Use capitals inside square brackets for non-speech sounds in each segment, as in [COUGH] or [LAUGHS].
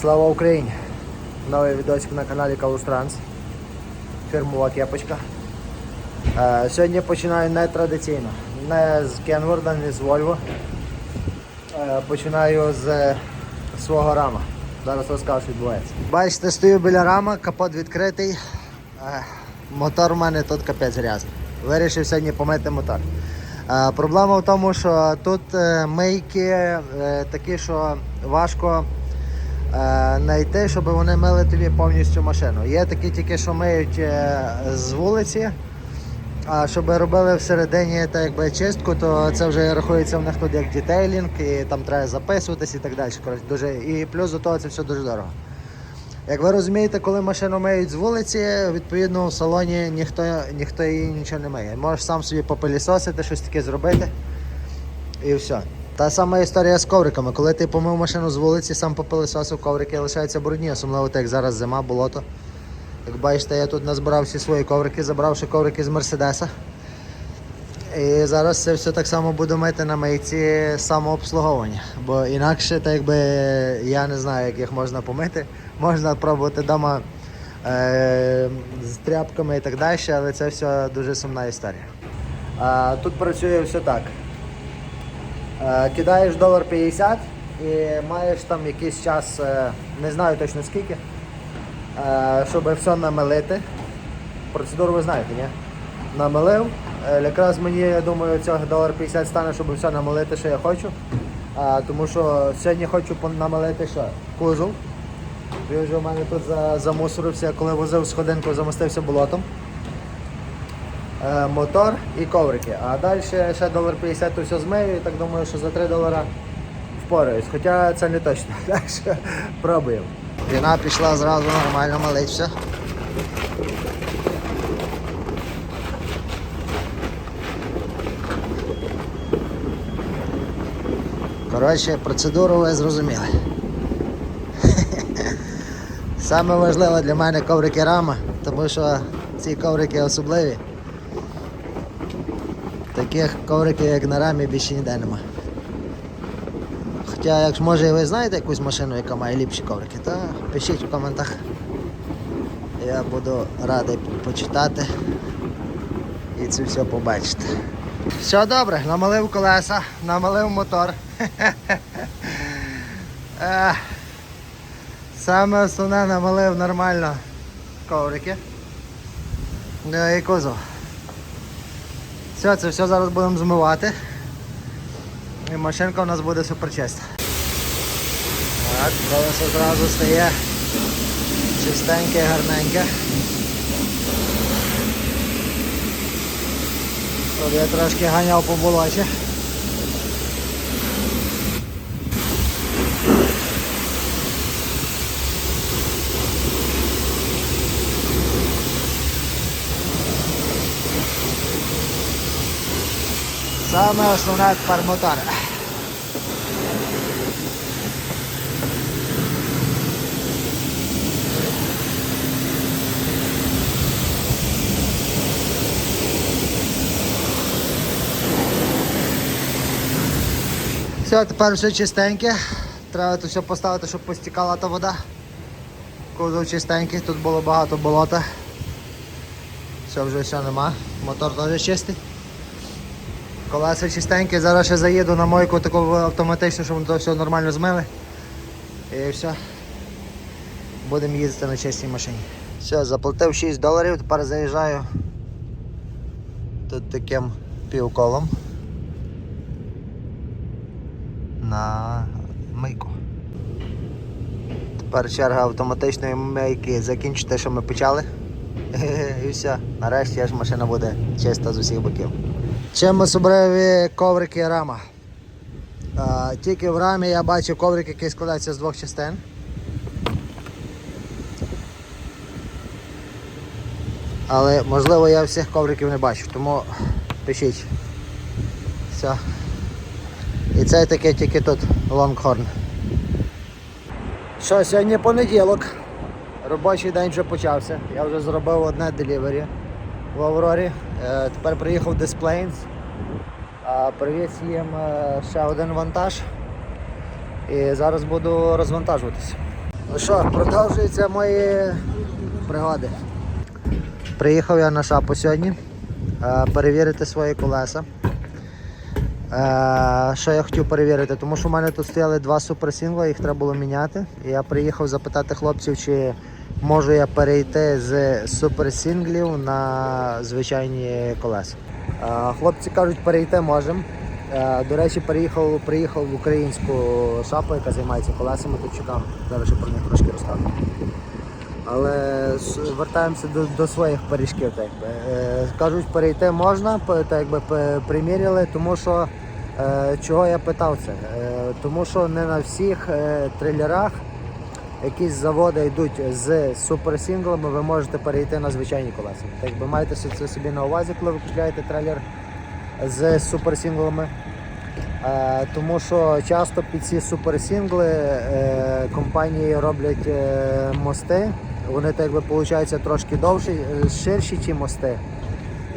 Слава Україні! Новий відосик на каналі Калус Транс. Фірмова кепочка. Е, сьогодні починаю не традиційно. Не з Кенворда, не з Volvo. Е, починаю з свого рама. Зараз розкажу, що відбувається. Бачите, стою біля рама, капот відкритий. Е, мотор у мене тут капець грязний. Вирішив сьогодні помити мотор. Е, проблема в тому, що тут мийки такі, що важко е, знайти, щоб вони мили тобі повністю машину. Є такі тільки, що миють е, з вулиці, а щоб робили всередині так якби чистку, то це вже рахується в них тут як детейлінг, і там треба записуватись і так далі. Коротше, дуже, і плюс до того це все дуже дорого. Як ви розумієте, коли машину миють з вулиці, відповідно в салоні ніхто, ніхто її нічого не миє. Можеш сам собі попилісосити, щось таке зробити. І все. Та сама історія з ковриками. Коли ти помив машину з вулиці, сам попилисосив, коврики лишаються брудні, особливо так як зараз зима, болото. Як бачите, я тут назбирав всі свої коврики, забравши коврики з Мерседеса. І зараз це все так само буду мити на мийці самообслуговування. Бо інакше, так якби я не знаю, як їх можна помити. Можна пробувати вдома е- з тряпками і так далі, але це все дуже сумна історія. А, тут працює все так. Е, Кидаєш долар 50 і маєш там якийсь час, е, не знаю точно скільки, е, щоб все намелити. Процедуру ви знаєте, ні? Намелив. Е, Якраз мені, я думаю, цього долар 50 стане, щоб все намелити, що я хочу. А, тому що сьогодні хочу намелити що? Кузов. Він вже у мене тут за- замусорився, коли возив сходинку, замостився болотом. Е, мотор і коврики. А далі ще долар 50 то все змию і так думаю, що за 3 долара впораюсь. Хоча це не точно. [LAUGHS] Так що пробуємо. Віна пішла зразу нормально малить все. Коротше, процедуру ви зрозуміли. [LAUGHS] Саме важливе для мене коврики рама, тому що ці коврики особливі. Таких ковриків, як на рамі, більше ніде нема. Хоча, якщо може ви знаєте якусь машину, яка має ліпші коврики, то пишіть в коментах. Я буду радий почитати і це все побачити. Все добре, намалив колеса, намалив мотор. [LAUGHS] Саме основне намалив нормально коврики. Ну і кузов. Все, це все зараз будемо змивати. І машинка у нас буде супер чиста. Так, колесо зразу стає чистеньке, гарненьке. Я трошки ганяв по болоті. Саме основне тепер мотор. Все, тепер все чистеньке. Треба тут все поставити, щоб постікала та вода. Кузов чистенький, тут було багато болота. Все, вже все нема. Мотор теж чистий. Колеса чистенькі, зараз ще заїду на мойку таку автоматичну, щоб то все нормально змили. І все. Будемо їздити на чистій машині. Все, заплатив 6 доларів, тепер заїжджаю тут таким півколом на мийку. Тепер черга автоматичної мийки закінчити, що ми почали. [LAUGHS] І все. Нарешті аж машина буде чиста з усіх боків. Чим особливі коврики рама? А, тільки в рамі я бачив коврик, який складається з двох частин. Але можливо я всіх ковриків не бачу, тому пишіть. Все. І це таке тільки тут лонгхорн. Що, сьогодні понеділок. Робочий день вже почався. Я вже зробив одне делівері в Аврорі. Е, тепер приїхав Displanes. А, Привіз їм е, ще один вантаж. І зараз буду розвантажуватися. Ну що, продовжуються мої пригоди. Приїхав я на шапу сьогодні е, перевірити свої колеса. Що я хотів перевірити? Тому що в мене тут стояли два суперсінгли, їх треба було міняти. І я приїхав запитати хлопців, чи можу я перейти з суперсінглів на звичайні колеса. Е, хлопці кажуть, перейти можемо. Е, До речі, приїхав, приїхав в українську шапу, яка займається колесами, тут чекав. Зараз ще про них трошки розкажу. Але вертаємося до, до своїх пиріжків. Так якби. Е, кажуть, перейти можна, так якби приміряли, тому що чого я питав це? Тому що не на всіх трейлерах якісь заводи йдуть з суперсінглами, ви можете перейти на звичайні колеса. Так якби маєте це- собі на увазі, коли ви купляєте трейлер з суперсінглами. Е, тому що часто під ці суперсінгли е, компанії роблять е, мости. Вони так якби виходить трошки довші, е, ширші, ніж мости.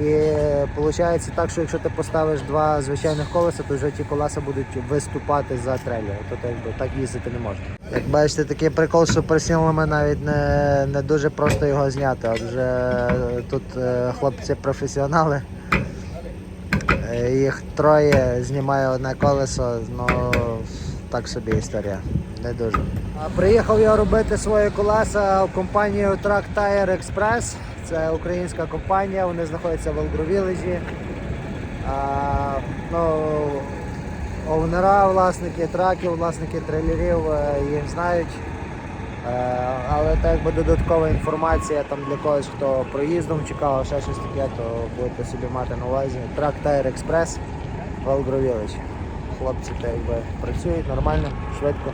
І виходить так, що якщо ти поставиш два звичайних колеса, то вже ті колеса будуть виступати за трейлер. То так, якби, так їздити не можна. Як бачите, такий прикол з суперсінглами навіть не, не дуже просто його зняти. От вже тут е, хлопці професіонали. Їх троє знімає одне колесо, ну так собі історія. Не дуже. Приїхав я робити свої колеса в компанію Track Tire Express. Це українська компанія, вони знаходяться в Елгровілежі. Ну, овнера, власники траків, власники трейлерів е, їх знають. Е, Але так якби додаткова інформація там для когось, хто проїздом чекав, ще щось таке, то будете собі мати на увазі. Трак Tire Express Велгровілич. Хлопці так якби працюють нормально, швидко.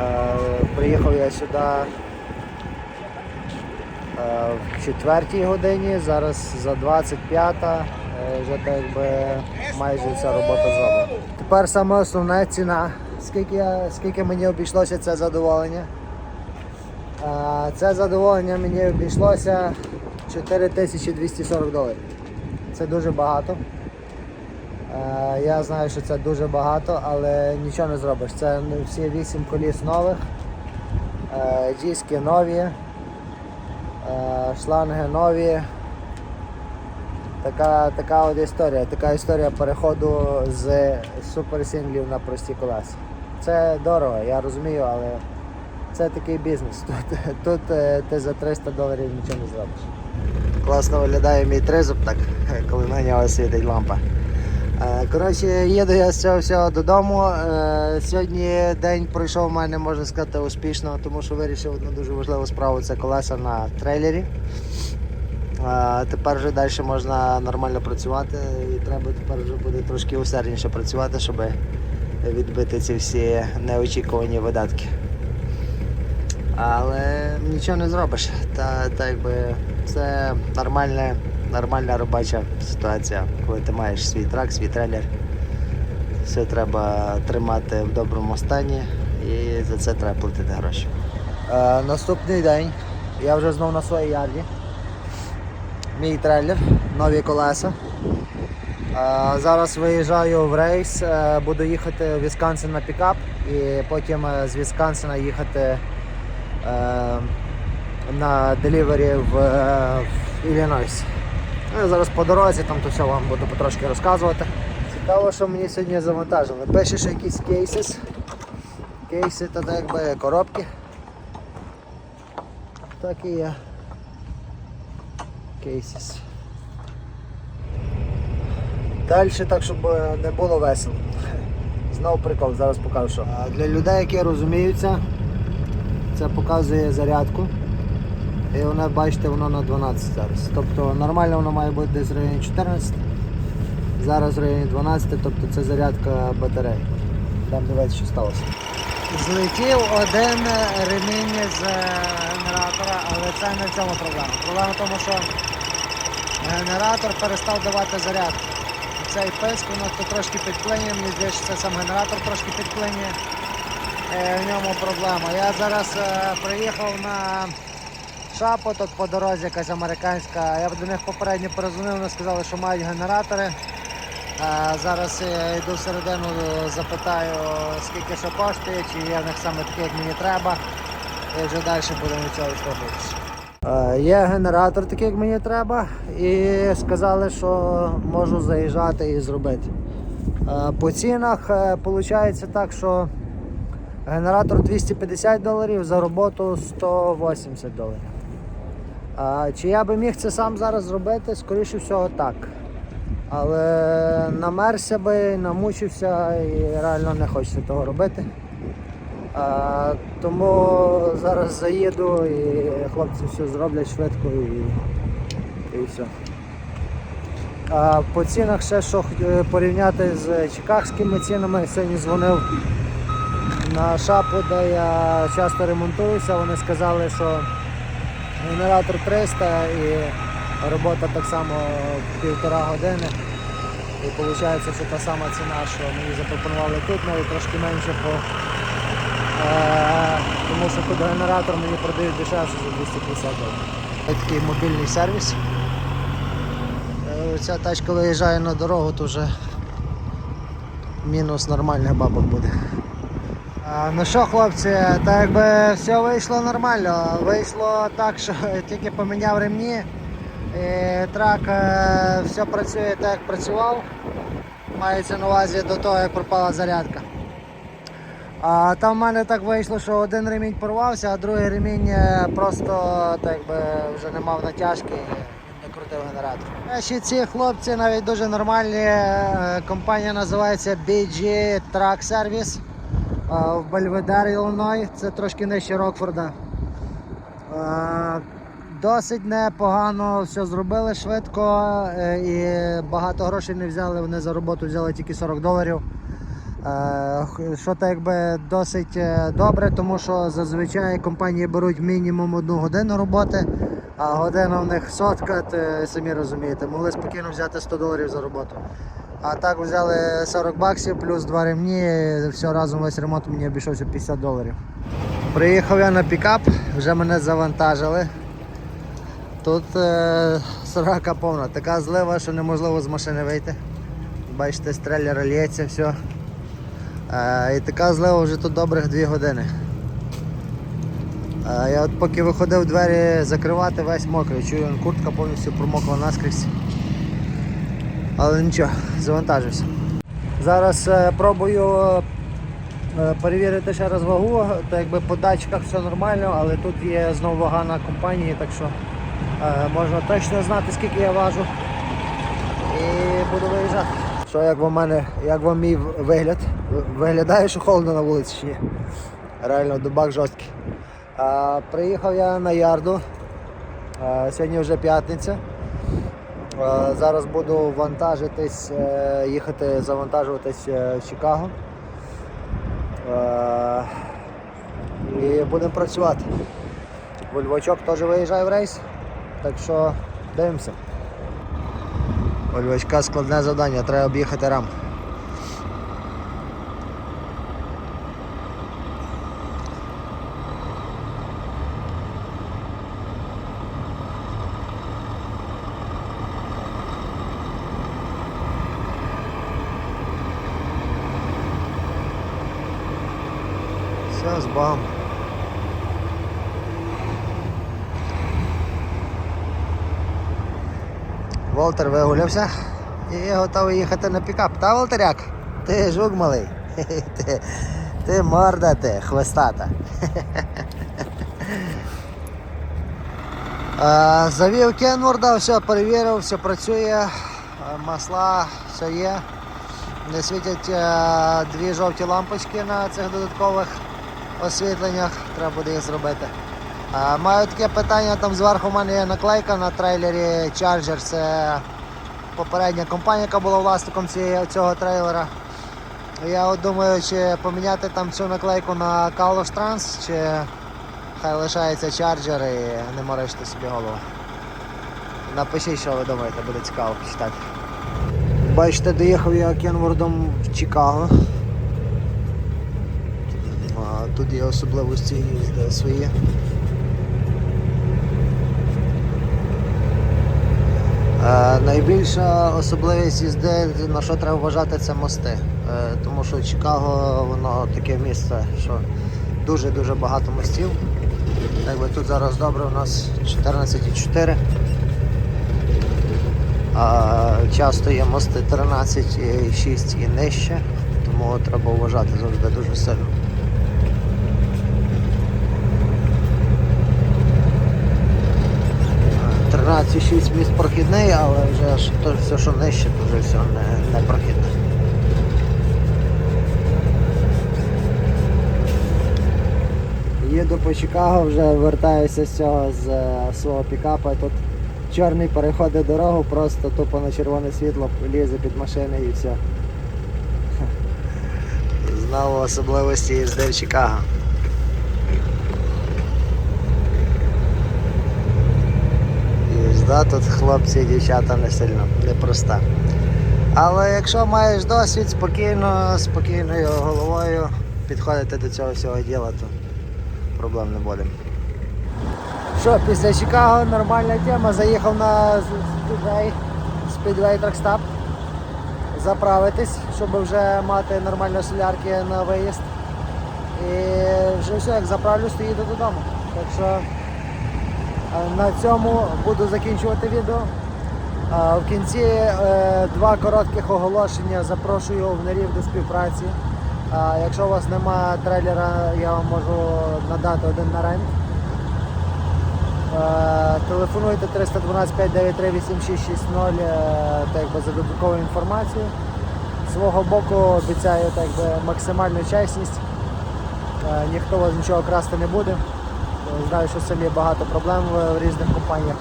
Е, Приїхав я сюди в четвертій годині, зараз за 25-та, е, вже так якби майже вся робота зроблена. Тепер саме основна ціна. Скільки, я- скільки мені обійшлося це задоволення? Е, Це задоволення мені обійшлося 4240 доларів. Це дуже багато. Е, Я знаю, що це дуже багато, але нічого не зробиш. Це всі 8 коліс нових, е, диски нові, е, шланги нові. Така, така от історія. Така історія переходу з суперсінглів на прості колеса. Це дорого, я розумію, але це такий бізнес. Тут, тут е, ти за 300 доларів нічого не зробиш. Класно виглядає мій тризуб, так, коли на нього світить лампа. Е, Коротше, їду я з цього всього додому. Е, Сьогодні день пройшов у мене, можна сказати, успішно, тому що вирішив одну дуже важливу справу це колеса на трейлері. Е, Тепер вже далі можна нормально працювати і треба тепер вже буде трошки усердніше працювати, щоб відбити ці всі неочікувані видатки. Але нічого не зробиш. Та, та якби це нормальна, нормальна робоча ситуація, коли ти маєш свій трак, свій трейлер. Все треба тримати в доброму стані і за це треба платити гроші. Е, наступний день я вже знов на своїй ярді. Мій трейлер, нові колеса. Е, Зараз виїжджаю в рейс, е, буду їхати в Вісконсин на пікап і потім е, з Вісконсина їхати е, на делівері в, е, в. Ну, я зараз по дорозі, там то все вам буду потрошки розказувати. Цікаво, що мені сьогодні завантажили. Пише, що якісь кейси. Кейси то так якби коробки. Так і є. Кейсис. Далі так, щоб не було весело. Знову прикол, зараз покажу що. Для людей, які розуміються, це показує зарядку. І воно, бачите, воно на 12 зараз. Тобто нормально воно має бути десь в районі 14. Зараз в районі 12, тобто це зарядка батареї. Там дивитися, що сталося. Злетів один ремінь з генератора, але це не в цьому проблема. Проблема в тому, що генератор перестав давати зарядку. Цей писк воно то трошки підклинює, мені здається, це сам генератор трошки підклинює. Е, В ньому проблема. Я зараз е, приїхав на шапу, тут по дорозі якась американська. Я до них попередньо перезвонив, вони сказали, що мають генератори. Е, Зараз я йду всередину, запитаю, скільки що коштує, чи є в них саме таке, як мені треба. і вже далі будемо від цього відштовхуватися. Е, Є генератор такий, як мені треба, і сказали, що можу заїжджати і зробити. Е, По цінах виходить так, що генератор 250 доларів, за роботу 180 доларів. А, чи я би міг це сам зараз зробити? Скоріше всього так. Але намерся би, намучився і реально не хочеться того робити. А, тому зараз заїду і хлопці все зроблять швидко і, і все. А, по цінах ще що порівняти з чикагськими цінами, сьогодні дзвонив на шапу, де я часто ремонтуюся. Вони сказали, що генератор 300 і робота так само півтора години. І виходить, що та сама ціна, що мені запропонували тут, навіть трошки менше, по, е, тому що тут генератор мені продають дешевше за 250 доларів. Такий мобільний сервіс. Е, Ця тачка виїжджає на дорогу, то вже мінус нормальних бабок буде. Ну що, хлопці, так якби все вийшло нормально. Вийшло так, що [LAUGHS] тільки поміняв ремні. І трак е, все працює так, як працював. Мається на увазі до того, як пропала зарядка. А там в мене так вийшло, що один ремінь порвався, а другий ремінь е, просто так якби вже не мав натяжки і не крутив генератор. А ще ці хлопці навіть дуже нормальні. Е, Компанія називається BG Truck Service в Бельведер, Іллиной. Це трошки нижче Рокфорда. Досить непогано все зробили швидко е, і багато грошей не взяли. Вони за роботу взяли тільки 40 доларів. Е, Що так якби досить е, добре, тому що зазвичай компанії беруть мінімум одну годину роботи, а година в них сотка, самі розумієте, могли спокійно взяти 100 доларів за роботу. А так взяли 40 баксів плюс два ремні, і все разом весь ремонт мені обійшовся 50 доларів. Приїхав я на пікап, вже мене завантажили. Тут е, сорока повна, така злива, що неможливо з машини вийти. Бачите, з трейлера лється все. Е, і така злива вже тут добрих 2 години. Е, я от поки виходив двері закривати, весь мокрий. Чую, куртка повністю промокла наскрізь. Але нічого, завантажився. Зараз е, пробую е, перевірити ще раз вагу, так якби по датчиках все нормально, але тут є знову вага на компанії, так що е, можна точно знати, скільки я важу. І буду виїжджати. Що як вам мене, як вам мій вигляд? Виглядає, що холодно на вулиці чи ні? Реально, дубак жорсткий. Приїхав я на ярду. Сьогодні вже п'ятниця. А, зараз буду вантажитись, е, їхати завантажуватись е, в Чикаго. Е, І будемо працювати. Вольвачок теж виїжджає в рейс, так що дивимося. У Львочка складне завдання, треба об'їхати рам. Все, з Богом. Волтер вигулявся і готовий їхати на пікап. Та Волтеряк? Ти жук малий. [LAUGHS] Ти, ти морда ти, хвостата. [LAUGHS] Завів Кенворда, все перевірив, все працює, масла, все є. Не світять дві жовті лампочки на цих додаткових освітленнях, треба буде їх зробити. Е, Маю таке питання, там зверху в мене є наклейка на трейлері Charger, це попередня компанія, яка була власником цього трейлера. Я от думаю, чи поміняти там цю наклейку на Carlos Trans, чи хай лишається Charger і не морочте собі голову. Напишіть, що ви думаєте, буде цікаво почитати. Бачите, доїхав я Кенвордом в Чикаго. Тут є особливості їзди свої. Найбільша особливість їзди, на що треба вважати, це мости. Е, тому що Чикаго воно таке місце, що дуже-дуже багато мостів. Так тут зараз добре, у нас 14,4. Часто є мости 13,6 і нижче, тому треба вважати завжди дуже сильно. Е, 13,6 міст прохідний, але вже то все, що нижче, то вже все не, не прохідне. Їду по Чикаго, вже вертаюся з цього з е, свого пікапа. Тут чорний переходить дорогу, просто тупо на червоне світло лізе під машини і все. [LAUGHS] Знову особливості їзди в Чикаго. Їзда тут хлопці і дівчата не сильно непроста. Але якщо маєш досвід, спокійно, спокійною головою підходити до цього всього діла, то проблем не буде. Що, після Чикаго нормальна тема. Заїхав на Speedway, Speedway Truck Stop заправитись, щоб вже мати нормальні солярки на виїзд. І вже все, як заправлюсь, то їду додому. Так що на цьому буду закінчувати відео. В кінці е, два коротких оголошення. Запрошую овнарів до співпраці. Якщо у вас немає трейлера, я вам можу надати один на рент. Е, Телефонуйте 312 593 8660 е, так якби, за додаткову інформацію. З свого боку обіцяю так якби, максимальну чесність. Е, Ніхто вас нічого красти не буде. Знаю, що в селі багато проблем в в різних компаніях.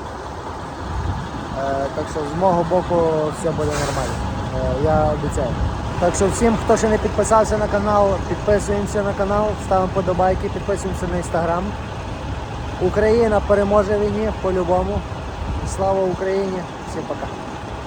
Е, Так що з мого боку все буде нормально. Е, Я обіцяю. Так що всім, хто ще не підписався на канал, підписуємося на канал, ставимо подобайки, підписуємося на інстаграм. Україна переможе війні по-любому. Слава Україні! Всім пока!